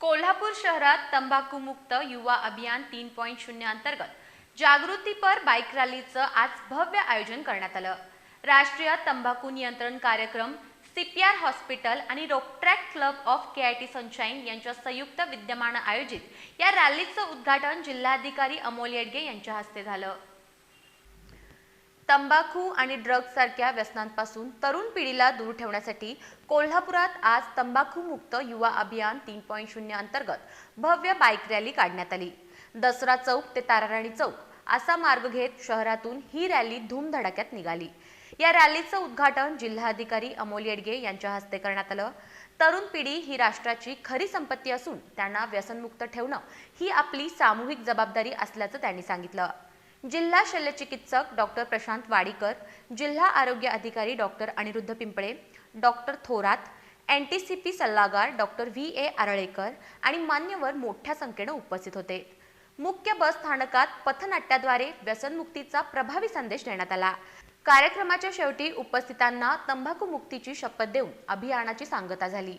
कोल्हापूर शहरात तंबाखूमुक्त युवा अभियान तीन पॉईंट शून्य अंतर्गत जागृतीपर बाईक रॅलीचं आज भव्य आयोजन करण्यात आलं. राष्ट्रीय तंबाखू नियंत्रण कार्यक्रम सीपीआर हॉस्पिटल आणि Rotaract club of K I T sunshine यांच्या संयुक्त विद्यमानं आयोजित या रॅलीचं उद्घाटन जिल्हाधिकारी अमोल येडगे यांच्या हस्ते झालं. तंबाखू आणि ड्रग्ज सारख्या व्यसनांपासून तरुण पिढीला दूर ठेवण्यासाठी कोल्हापुरात आज तंबाखू मुक्त युवा अभियान तीन पॉईंट शून्य अंतर्गत भव्य बाईक रॅली काढण्यात आली. दसरा चौक ते ताराराणी चौक असा मार्ग घेत शहरातून ही रॅली धूमधडाक्यात निघाली. या रॅलीचं उद्घाटन जिल्हाधिकारी अमोल येडगे यांच्या हस्ते करण्यात आलं. तरुण पिढी ही राष्ट्राची खरी संपत्ती असून त्यांना व्यसनमुक्त ठेवणं ही आपली सामूहिक जबाबदारी असल्याचं त्यांनी सांगितलं. जिल्हा शल्यचिकित्सक डॉक्टर प्रशांत वाडीकर जिल्हा आरोग्य अधिकारी doctor Aniruddha Pimple doctor Thorat N T C P सल्लागार डॉक्टर व्ही ए आरळेकर आणि मान्यवर मोठ्या संख्येनं उपस्थित होते. मुख्य बस स्थानकात पथनाट्याद्वारे व्यसनमुक्तीचा प्रभावी संदेश देण्यात आला. कार्यक्रमाच्या शेवटी उपस्थितांना तंबाखू मुक्तीची शपथ देऊन अभियानाची सांगता झाली.